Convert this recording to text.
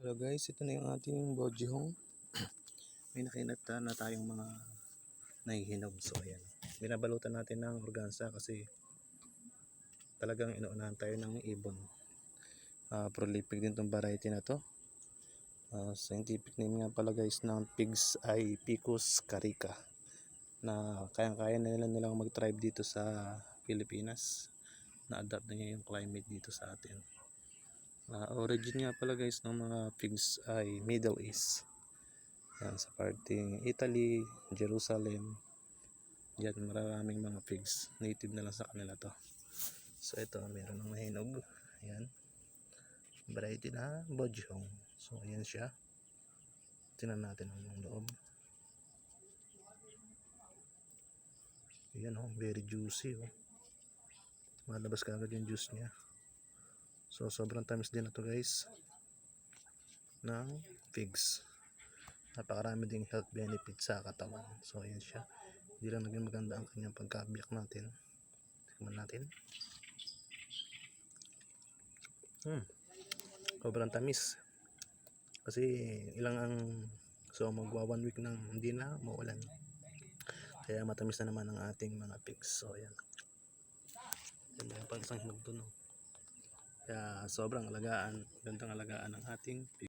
Hello guys, ito na yung ating bojihong. May nakinata na tayong mga nahihinog. So ayan. Binabalutan natin ng organza kasi talagang inuunahan tayo ng ibon. Uh, prolific din tong variety na to. Uh, scientific name nga pala guys ng pigs ay Picus carica na kayang-kaya na nila nilang mag-thrive dito sa Pilipinas. Na-adapt na niya yung climate dito sa atin. Uh, origin nga pala guys ng mga pigs ay Middle East. Yan, sa parting Italy, Jerusalem. Yan, maraming mga pigs. Native na lang sa kanila to. So ito, meron ng mahinog. Ayan. Variety na Bojong. So ayan siya. Tingnan natin ang loob. Ayan oh, very juicy oh. Malabas ka agad yung juice niya. So sobrang tamis din na to guys ng figs. Napakarami ding health benefits sa katawan. So ayan siya. Hindi lang naging maganda ang kanyang pagkabiyak natin. Tikman natin. Hmm. Sobrang tamis. Kasi ilang ang so magwa one week nang hindi na maulan. Kaya matamis na naman ang ating mga pigs. So ayan. Yan yung pang isang hinog dun. Oh. Kaya sobrang alagaan, gandang alagaan ng ating